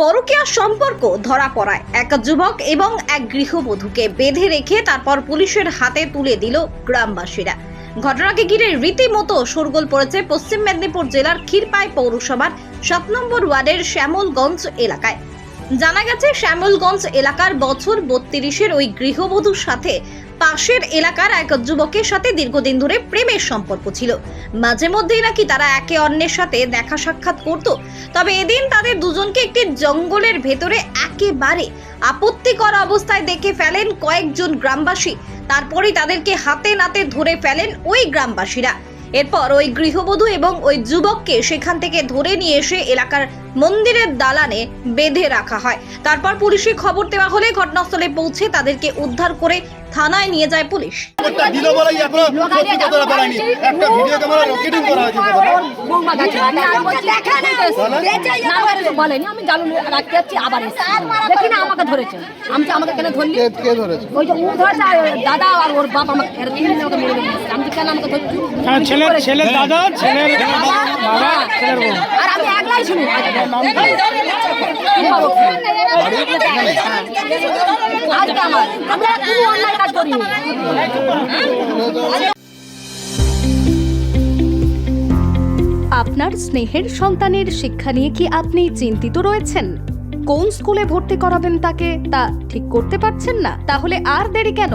পরকীয়া সম্পর্ক ধরা পড়ায়। এক যুবক এবং এক গৃহবধূকে বেঁধে রেখে তারপর পুলিশের হাতে তুলে দিল গ্রামবাসীরা। ঘটনাকে ঘিরে রীতিমতো শোরগোল পড়েছে পশ্চিম মেদিনীপুর জেলার ক্ষীরপাই পৌরসভার সাত নম্বর ওয়ার্ডের শ্যামলগঞ্জ এলাকায়। জানা গেছে, শ্যামলগঞ্জ এলাকার বছর বত্রিশের ওই গৃহবধূর সাথে পাশের এলাকার এক যুবকের সাথে দীর্ঘদিন ধরে প্রেমের সম্পর্ক ছিল। মাঝে মধ্যেই নাকি তারা একে অন্যের সাথে দেখা সাক্ষাৎ করত। তবে এদিন তাদের দুজনকে একটি জঙ্গলের ভেতরে একেবারে আপত্তিকর অবস্থায় দেখে ফেলেন কয়েকজন গ্রামবাসী। তারপরেই তাদেরকে হাতে নাতে ধরে ফেলেন ওই গ্রামবাসীরা। এরপর ওই গৃহবধূ এবং ওই যুবককে সেখান থেকে ধরে নিয়ে এসে এলাকার মন্দিরের দালানে বেঁধে রাখা হয়। তারপর পুলিশে খবর দেওয়া হলে ঘটনাস্থলে পৌঁছে তাদেরকে উদ্ধার করে থানায় নিয়ে যায় পুলিশ। খবরটা দিল বলেই এখনও সত্যি কথাটা বেড়ায়নি একটা ভিডিও ক্যামেরা লোকেটিং করা হয়েছে কথাটা বৌমা গেছে আমি আর বলছি, না বলে তো বলেনি আমি জানু রাখতে যাচ্ছি আবার দেখি না আমাকে ধরেছে আমি আমাকে কেন ধরলি কে কে ধরেছে? ওই যে ও ধরেছে দাদা আর ওর বাপ আমাকে এরা তিন দিন আমাকে মেরে দিয়েছে আমি কেন আমাকে ধরছি হ্যাঁ, ছেলের ছেলের দাদা ছেলের বাবা ছেলের বউ। আপনার স্নেহের সন্তানের শিক্ষা নিয়ে কি আপনি চিন্তিত রয়েছেন? কোন স্কুলে ভর্তি করাবেন তাকে তা ঠিক করতে পারছেন না? তাহলে আর দেরি কেন?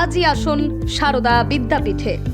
আজই আসুন সারদা বিদ্যাপীঠে।